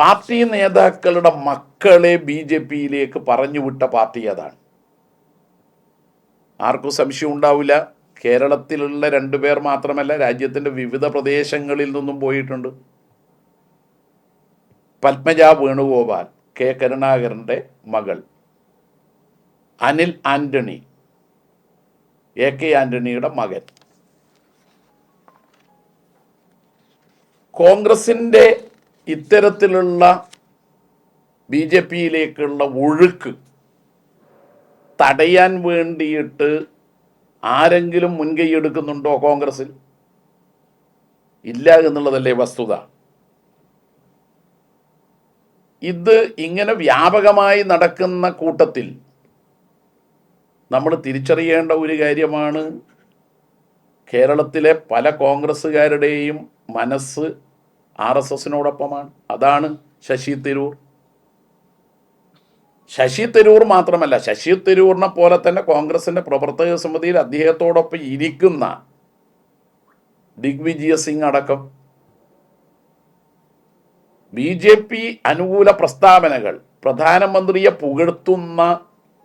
Party നേതാക്കളുടെ മക്കളെ B J പിയിലേക്ക് പറഞ്ഞുവിട്ട പാർട്ടി അതാണ്. ആർക്കും സംശയം ഉണ്ടാവില്ല. കേരളത്തിലുള്ള രണ്ടു പേർ മാത്രമല്ല രാജ്യത്തിന്റെ വിവിധ പ്രദേശങ്ങളിൽ നിന്നും പോയിട്ടുണ്ട്. പത്മജ വേണുഗോപാൽ കെ കരുണാകരന്റെ മകൾ. അനിൽ ആന്റണി എ കെ ആന്റണിയുടെ മകൻ. കോൺഗ്രസിന്റെ ഇത്തരത്തിലുള്ള ബി ജെ പിയിലേക്കുള്ള ഒഴുക്ക് തടയാൻ വേണ്ടിയിട്ട് ആരെങ്കിലും മുൻകൈ എടുക്കുന്നുണ്ടോ കോൺഗ്രസിൽ? ഇല്ല എന്നുള്ളതല്ലേ വസ്തുത. ഇത് ഇങ്ങനെ വ്യാപകമായി നടക്കുന്ന കൂട്ടത്തിൽ നമ്മൾ തിരിച്ചറിയേണ്ട ഒരു കാര്യമാണ് കേരളത്തിലെ പല കോൺഗ്രസ്സുകാരുടെയും മനസ്സ് ആർ എസ് എസിനോടൊപ്പമാണ്. അതാണ് ശശി തരൂർ. ശശി തരൂർ മാത്രമല്ല ശശി തരൂറിനെ പോലെ തന്നെ കോൺഗ്രസിന്റെ പ്രവർത്തക സമിതിയിൽ അദ്ദേഹത്തോടൊപ്പം ഇരിക്കുന്ന ദിഗ്വിജയ സിംഗ് അടക്കം ബി ജെ പി അനുകൂല പ്രസ്താവനകൾ പ്രധാനമന്ത്രിയെ പുകഴ്ത്തുന്ന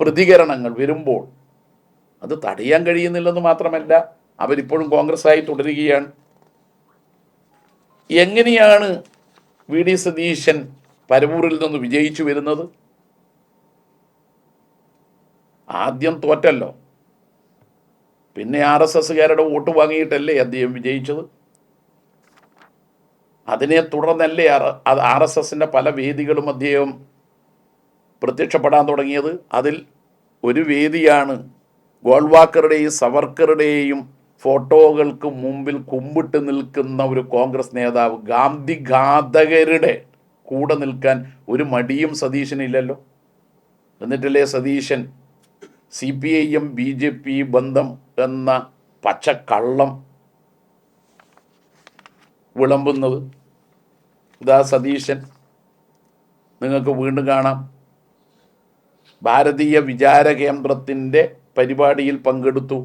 പ്രതികരണങ്ങൾ വരുമ്പോൾ അത് തടയാൻ കഴിയുന്നില്ലെന്ന് മാത്രമല്ല അവരിപ്പോഴും കോൺഗ്രസ്സായി തുടരുകയാണ്. എങ്ങനെയാണ് വി ഡി സതീശൻ പരവൂരിൽ നിന്ന് വിജയിച്ചു വരുന്നത്? ആദ്യം തോറ്റല്ലോ. പിന്നെ ആർ എസ് എസ്സുകാരുടെ വോട്ട് വാങ്ങിയിട്ടല്ലേ അദ്ദേഹം വിജയിച്ചത്? അതിനെ തുടർന്നല്ലേ ആർ എസ് എസിന്റെ പല വേദികളും അദ്ദേഹം പ്രത്യക്ഷപ്പെടാൻ തുടങ്ങിയത്. അതിൽ ഒരു വേദിയാണ് ഗോൾവാക്കറുടെയും സവർക്കറുടെയും ഫോട്ടോകൾക്ക് മുമ്പിൽ കുമ്പിട്ട് നിൽക്കുന്ന ഒരു കോൺഗ്രസ് നേതാവ് ഗാന്ധി ഘാതകരുടെ കൂടെ നിൽക്കാൻ ഒരു മടിയും സതീശനില്ലല്ലോ എന്നിട്ടല്ലേ Satheesan C P I B J P ബന്ധം എന്ന പച്ചക്കള്ളം വിളമ്പുന്നത്. ഇതാ സതീശൻ. നിങ്ങൾക്ക് വീണ്ടും കാണാം. ഭാരതീയ വിചാര കേന്ദ്രത്തിന്റെ പരിപാടിയിൽ പങ്കെടുത്തു.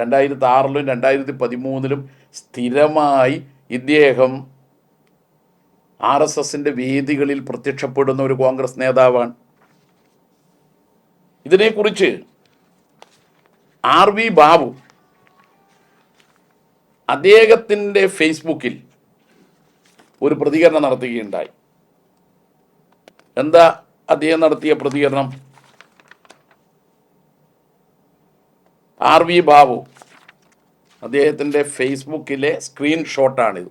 രണ്ടായിരത്തി ആറിലും രണ്ടായിരത്തി പതിമൂന്നിലും സ്ഥിരമായി ഇദ്ദേഹം ആർ എസ് എസിന്റെ വേദികളിൽ പ്രത്യക്ഷപ്പെടുന്ന ഒരു കോൺഗ്രസ് നേതാവാണ്. ഇതിനെക്കുറിച്ച് ആർ വി ബാബു അദ്ദേഹത്തിന്റെ ഫേസ്ബുക്കിൽ ഒരു പ്രതികരണം നടത്തുകയുണ്ടായി. എന്താ അദ്ദേഹം നടത്തിയ പ്രതികരണം? ആർ വി ബാബു അദ്ദേഹത്തിന്റെ ഫേസ്ബുക്കിലെ സ്ക്രീൻഷോട്ടാണിത്.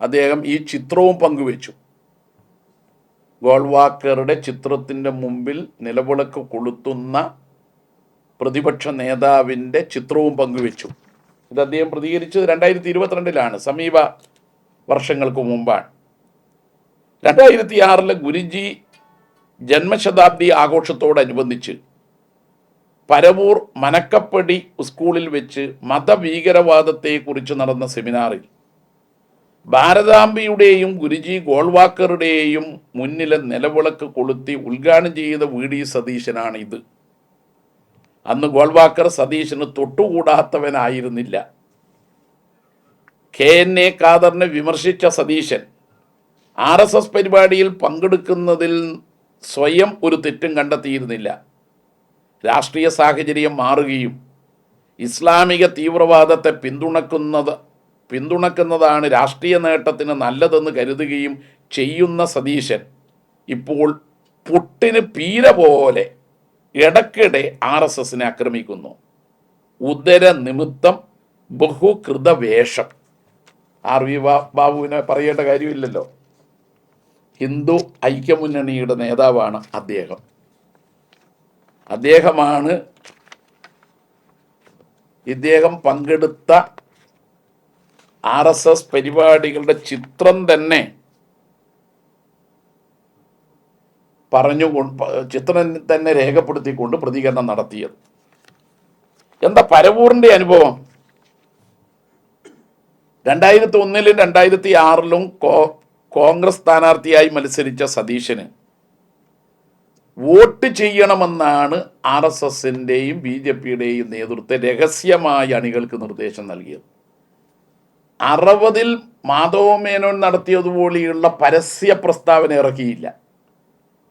അദ്ദേഹം ഈ ചിത്രവും പങ്കുവച്ചു. ഗോൾവാക്കറുടെ ചിത്രത്തിന്റെ മുമ്പിൽ നിലവിളക്ക് കൊളുത്തുന്ന പ്രതിപക്ഷ നേതാവിന്റെ ചിത്രവും പങ്കുവച്ചു. ഇത് അദ്ദേഹം പ്രതികരിച്ചത് രണ്ടായിരത്തി ഇരുപത്തിരണ്ടിലാണ് സമീപ വർഷങ്ങൾക്ക് മുമ്പാണ്. രണ്ടായിരത്തി ആറിലെ ഗുരുജി ജന്മശതാബ്ദി ആഘോഷത്തോടനുബന്ധിച്ച് പരവൂർ മനക്കപ്പടി സ്കൂളിൽ വെച്ച് മതഭീകരവാദത്തെക്കുറിച്ച് നടന്ന സെമിനാറിൽ ഭാരതാംബയുടെയും ഗുരുജി ഗോൾവാക്കറുടെയും മുന്നിലെ നിലവിളക്ക് കൊളുത്തി ഉദ്ഘാടനം ചെയ്ത വി ഡി സതീശനാണിത്. അന്ന് ഗോൾവാക്കർ സതീശന് തൊട്ടുകൂടാത്തവനായിരുന്നില്ല. കെ എൻ എ ഖാദറിനെ വിമർശിച്ച സതീശൻ ആർ എസ് എസ് പരിപാടിയിൽ പങ്കെടുക്കുന്നതിൽ സ്വയം ഒരു തെറ്റും കണ്ടെത്തിയിരുന്നില്ല. രാഷ്ട്രീയ സാഹചര്യം മാറുകയും ഇസ്ലാമിക തീവ്രവാദത്തെ പിന്തുണക്കുന്നത് പിന്തുണക്കുന്നതാണ് രാഷ്ട്രീയ നേട്ടത്തിന് നല്ലതെന്ന് കരുതുകയും ചെയ്യുന്ന സതീശൻ. ഇപ്പോൾ പുട്ടിന് പീര പോലെ ഇടയ്ക്കിടെ ആർ എസ് എസിനെ ആക്രമിക്കുന്നു. ഉദര നിമിത്തം ബഹുകൃത വേഷം. ആർ വി ബാബുവിനെ പറയേണ്ട കാര്യമില്ലല്ലോ. ഹിന്ദു ഐക്യമുന്നണിയുടെ നേതാവാണ് അദ്ദേഹം. അദ്ദേഹമാണ് ഇദ്ദേഹം പങ്കെടുത്ത ആർ എസ് എസ് പരിപാടികളുടെ ചിത്രം തന്നെ പറഞ്ഞു ചിത്രം തന്നെ രേഖപ്പെടുത്തിക്കൊണ്ട് പ്രതികരണം നടത്തിയത്. എന്താ പരവൂറിന്റെ അനുഭവം? രണ്ടായിരത്തി ഒന്നിലും രണ്ടായിരത്തി ആറിലും കോൺഗ്രസ് സ്ഥാനാർത്ഥിയായി മത്സരിച്ച സതീശന് വോട്ട് ചെയ്യണമെന്നാണ് ആർ എസ് എസിന്റെയും ബി ജെ പിയുടെയും നേതൃത്വം രഹസ്യമായി അണികൾക്ക് നിർദ്ദേശം നൽകിയത്. അറുപതിൽ മാധവ മേനോൻ നടത്തിയതുപോലെയുള്ള പരസ്യ പ്രസ്താവന ഇറക്കിയില്ല.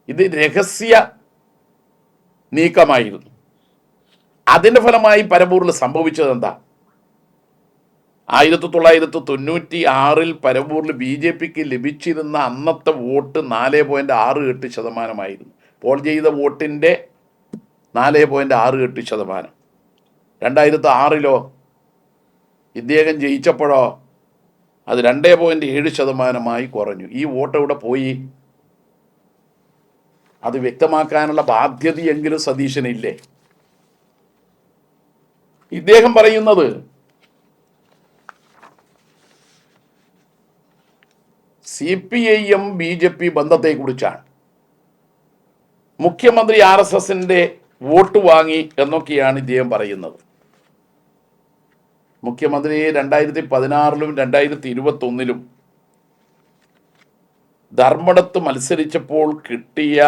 ഇത് രഹസ്യ നീക്കമായിരുന്നു. അതിന്റെ ഫലമായി പരമ്പൂരിൽ സംഭവിച്ചത് എന്താ? ആയിരത്തി തൊള്ളായിരത്തി തൊണ്ണൂറ്റി ആറിൽ പരമ്പൂരിൽ ബി ജെ പിക്ക് ലഭിച്ചിരുന്ന അന്നത്തെ വോട്ട് നാല് പോയിന്റ് ആറ് എട്ട് ശതമാനമായിരുന്നു. പോൾ ചെയ്ത വോട്ടിന്റെ നാല് പോയിന്റ് ആറ് എട്ട് ശതമാനം. രണ്ടായിരത്തി ആറിലോ ഇദ്ദേഹം ജയിച്ചപ്പോഴോ അത് രണ്ടേ പോയിന്റ് ഏഴ് ശതമാനമായി കുറഞ്ഞു. ഈ വോട്ട് എവിടെ പോയി? അത് വ്യക്തമാക്കാനുള്ള ബാധ്യതയെങ്കിലും സതീശനില്ലേ? ഇദ്ദേഹം പറയുന്നത് C P I M B J P ബന്ധത്തെക്കുറിച്ചാണ്. മുഖ്യമന്ത്രി ആർ എസ് എസിന്റെ വോട്ട് വാങ്ങി എന്നൊക്കെയാണ് ഇദ്ദേഹം പറയുന്നത്. മുഖ്യമന്ത്രി രണ്ടായിരത്തി പതിനാറിലും രണ്ടായിരത്തി ഇരുപത്തി ഒന്നിലും ധർമ്മടത്ത് മത്സരിച്ചപ്പോൾ കിട്ടിയ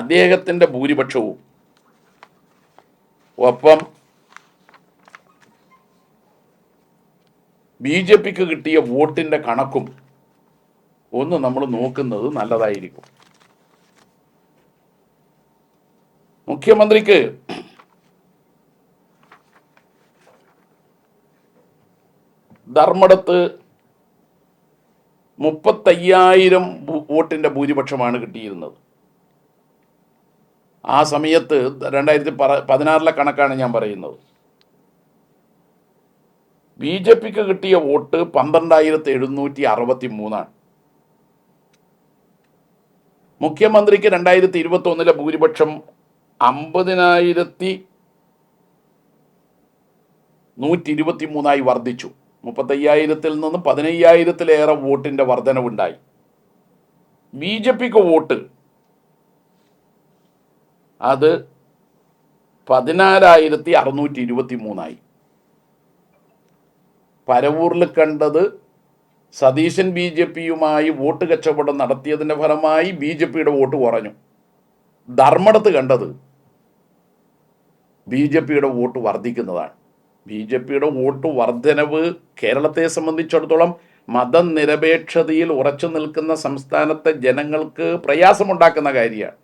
അദ്ദേഹത്തിന്റെ ഭൂരിപക്ഷവും. ഒപ്പം ബി ജെ പിക്ക് കിട്ടിയ വോട്ടിന്റെ കണക്കും ഒന്ന് നമ്മൾ നോക്കുന്നത് നല്ലതായിരിക്കും. മുഖ്യമന്ത്രിക്ക് ധർമ്മടത്ത് മുപ്പത്തയ്യായിരം വോട്ടിന്റെ ഭൂരിപക്ഷമാണ് കിട്ടിയിരുന്നത്. ആ സമയത്ത് രണ്ടായിരത്തി പറ പതിനാറിലെ കണക്കാണ് ഞാൻ പറയുന്നത്. ബി ജെ പിക്ക് കിട്ടിയ വോട്ട് പന്ത്രണ്ടായിരത്തി എഴുന്നൂറ്റി അറുപത്തി മൂന്നാണ് മുഖ്യമന്ത്രിക്ക് രണ്ടായിരത്തി ഇരുപത്തി ഒന്നിലെ ഭൂരിപക്ഷം അമ്പതിനായിരത്തി നൂറ്റി ഇരുപത്തി മൂന്നായി വർദ്ധിച്ചു. മുപ്പത്തയ്യായിരത്തിൽ നിന്ന് പതിനയ്യായിരത്തിലേറെ വോട്ടിന്റെ വർധനവുണ്ടായി. ബി ജെ പിക്ക് വോട്ട്. അത് പതിനാലായിരത്തി അറുന്നൂറ്റി ഇരുപത്തി മൂന്നായി പരവൂരിൽ കണ്ടത് സതീശൻ ബി ജെ പിയുമായി വോട്ട് കച്ചവടം നടത്തിയതിന്റെ ഫലമായി ബി ജെ പിയുടെ വോട്ട് കുറഞ്ഞു. ധർമ്മടത്ത് കണ്ടത് ബി ജെ പിയുടെ വോട്ട് വർദ്ധിക്കുന്നതാണ്. ബി ജെ പിയുടെ വോട്ട് വർധനവ് കേരളത്തെ സംബന്ധിച്ചിടത്തോളം മതനിരപേക്ഷതയിൽ ഉറച്ചു നിൽക്കുന്ന സംസ്ഥാനത്തെ ജനങ്ങൾക്ക് പ്രയാസമുണ്ടാക്കുന്ന കാര്യമാണ്.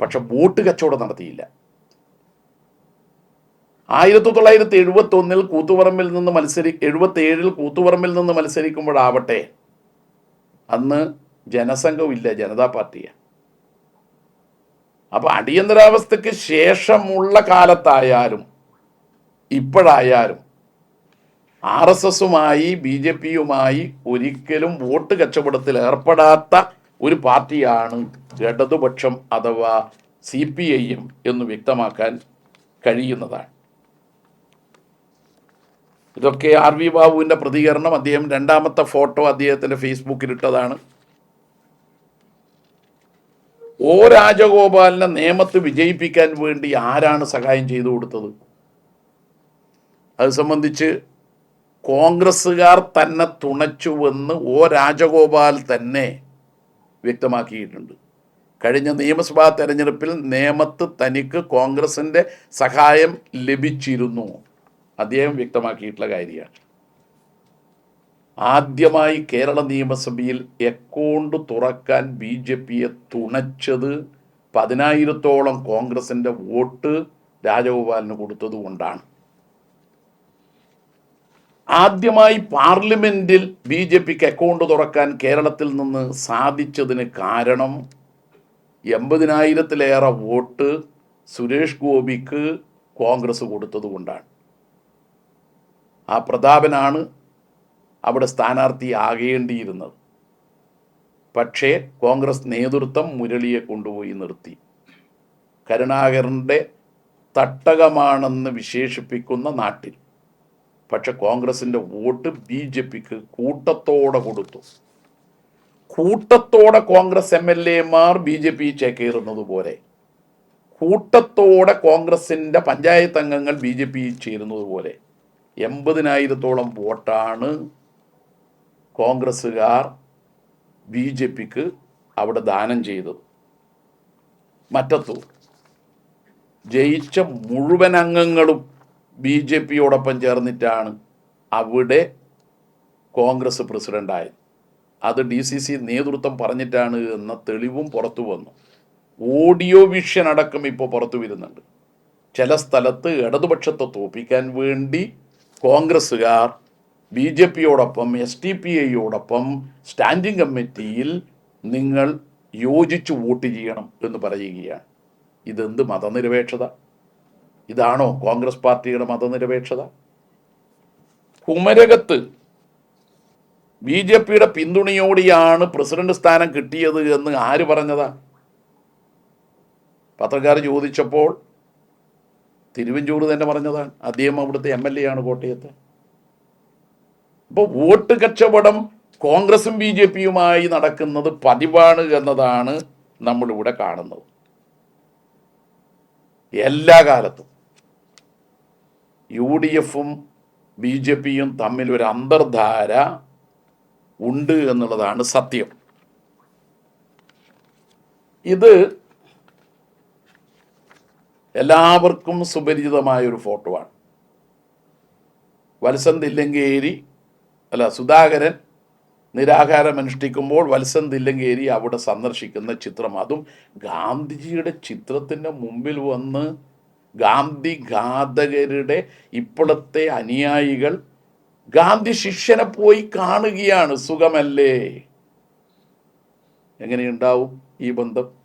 പക്ഷെ വോട്ട് കച്ചവടം നടത്തിയില്ല. ആയിരത്തി തൊള്ളായിരത്തി എഴുപത്തി ഒന്നിൽ കൂത്തുപറമ്പിൽ നിന്ന് മത്സരി എഴുപത്തി ഏഴിൽ കൂത്തുപറമ്പിൽ നിന്ന് മത്സരിക്കുമ്പോഴാവട്ടെ അന്ന് ജനസംഘമില്ല ജനതാ പാർട്ടിയാണ്. അപ്പൊ അടിയന്തരാവസ്ഥയ്ക്ക് ശേഷമുള്ള കാലത്തായാലും ഇപ്പോഴായാലും ആർ എസ് എസുമായി ബി ജെ പിയുമായി ഒരിക്കലും വോട്ട് കച്ചവടത്തിൽ ഏർപ്പെടാത്ത ഒരു പാർട്ടിയാണ് ഇടതുപക്ഷം അഥവാ സി പി ഐ എം എന്ന് വ്യക്തമാക്കാൻ കഴിയുന്നതാണ്. ഇതൊക്കെ ആർ വി ബാബുവിന്റെ പ്രതികരണം. അദ്ദേഹം രണ്ടാമത്തെ ഫോട്ടോ അദ്ദേഹത്തിന്റെ ഫേസ്ബുക്കിൽ ഇട്ടതാണ്. ഒ രാജഗോപാലിനെ നിയമത്ത് വിജയിപ്പിക്കാൻ വേണ്ടി ആരാണ് സഹായം ചെയ്തു കൊടുത്തത്? അത് സംബന്ധിച്ച് കോൺഗ്രസ്സുകാർ തന്നെ തുണച്ചുവെന്ന് ഒ രാജഗോപാൽ തന്നെ വ്യക്തമാക്കിയിട്ടുണ്ട്. കഴിഞ്ഞ നിയമസഭാ തെരഞ്ഞെടുപ്പിൽ നേമത്ത് തനിക്ക് കോൺഗ്രസിന്റെ സഹായം ലഭിച്ചിരുന്നു. അദ്ദേഹം വ്യക്തമാക്കിയിട്ടുള്ള കാര്യമാണ്. ആദ്യമായി കേരള നിയമസഭയിൽ അക്കൗണ്ട് തുറക്കാൻ ബി ജെ പിയെ തുണച്ചത് പതിനായിരത്തോളം കോൺഗ്രസിന്റെ വോട്ട് രാജഗോപാലിന് കൊടുത്തതുകൊണ്ടാണ് ആദ്യമായി പാർലമെന്റിൽ ബി ജെ പിക്ക് അക്കൗണ്ട് തുറക്കാൻ കേരളത്തിൽ നിന്ന് സാധിച്ചതിന് കാരണം എൺപതിനായിരത്തിലേറെ വോട്ട് സുരേഷ് ഗോപിക്ക് കോൺഗ്രസ് കൊടുത്തതുകൊണ്ടാണ് ആ പ്രതാപനാണ് അവിടെ സ്ഥാനാർത്ഥിയാകേണ്ടിയിരുന്നത് പക്ഷേ കോൺഗ്രസ് നേതൃത്വം മുരളിയെ കൊണ്ടുപോയി നിർത്തി. കരുണാകരന്റെ തട്ടകമാണെന്ന് വിശേഷിപ്പിക്കുന്ന നാട്ടിൽ. പക്ഷെ കോൺഗ്രസിന്റെ വോട്ട് ബി ജെ പിക്ക് കൂട്ടത്തോടെ കൊടുത്തു. കൂട്ടത്തോടെ കോൺഗ്രസ് എം എൽ എമാർ ബി ജെ പി ചേക്കേറുന്നത് പോലെ. കൂട്ടത്തോടെ കോൺഗ്രസിന്റെ പഞ്ചായത്ത് അംഗങ്ങൾ ബി ജെ പി ചേരുന്നത് പോലെ. എൺപതിനായിരത്തോളം വോട്ടാണ് കോൺഗ്രസ്സുകാർ ബി ജെ പിക്ക് അവിടെ ദാനം ചെയ്തു. മറ്റത്തൂർ ജയിച്ച മുഴുവൻ അംഗങ്ങളും ബി ജെ പിയോടൊപ്പം ചേർന്നിട്ടാണ് അവിടെ കോൺഗ്രസ് പ്രസിഡന്റായത് അത് ഡി സി സി നേതൃത്വം പറഞ്ഞിട്ടാണ് എന്ന തെളിവും പുറത്തു വന്നു. ഓഡിയോ വിഷൻ അടക്കം ഇപ്പോൾ പുറത്തു വരുന്നുണ്ട്. ചില സ്ഥലത്ത് ഇടതുപക്ഷത്തെ തോപ്പിക്കാൻ വേണ്ടി കോൺഗ്രസ്സുകാർ ബി ജെ പിയോടൊപ്പം എസ് ടി പി ഐയോടൊപ്പം സ്റ്റാൻഡിംഗ് കമ്മിറ്റിയിൽ നിങ്ങൾ യോജിച്ച് വോട്ട് ചെയ്യണം എന്ന് പറയുകയാണ്. ഇതെന്ത് മതനിരപേക്ഷത? ഇതാണോ കോൺഗ്രസ് പാർട്ടിയുടെ മതനിരപേക്ഷത? കുമരകത്ത് ബി ജെ പിയുടെ പിന്തുണയോടെയാണ് പ്രസിഡന്റ് സ്ഥാനം കിട്ടിയത് എന്ന് ആര് പറഞ്ഞതാ? പത്രക്കാർ ചോദിച്ചപ്പോൾ തിരുവഞ്ചൂർ തന്നെ പറഞ്ഞതാണ്. അദ്ദേഹം അവിടുത്തെ എം എൽ എ ആണ് കോട്ടയത്ത്. അപ്പോൾ വോട്ട് കച്ചവടം കോൺഗ്രസും ബി ജെ പിയുമായി നടക്കുന്നത് പതിവാണ് എന്നതാണ് നമ്മളിവിടെ കാണുന്നത്. എല്ലാ കാലത്തും യു ഡി എഫും ബി ജെ പിയും തമ്മിൽ ഒരു അന്തർധാര ഉണ്ട് എന്നുള്ളതാണ് സത്യം. ഇത് എല്ലാവർക്കും സുപരിചിതമായ ഒരു ഫോട്ടോ ആണ് വത്സൻ തില്ലങ്കേരി അല്ല സുധാകരൻ നിരാഹാരം അനുഷ്ഠിക്കുമ്പോൾ വത്സൻ തില്ലങ്കേരി അവിടെ സന്ദർശിക്കുന്ന ചിത്രം. അതും ഗാന്ധിജിയുടെ ചിത്രത്തിന്റെ മുമ്പിൽ വന്ന് ഗാന്ധി ഘാതകരുടെ ഇപ്പോഴത്തെ അനുയായികൾ ഗാന്ധി ശിഷ്യനെ പോയി കാണുകയാണ്. സുഖമല്ലേ? എങ്ങനെയുണ്ടാവും ഈ ബന്ധം?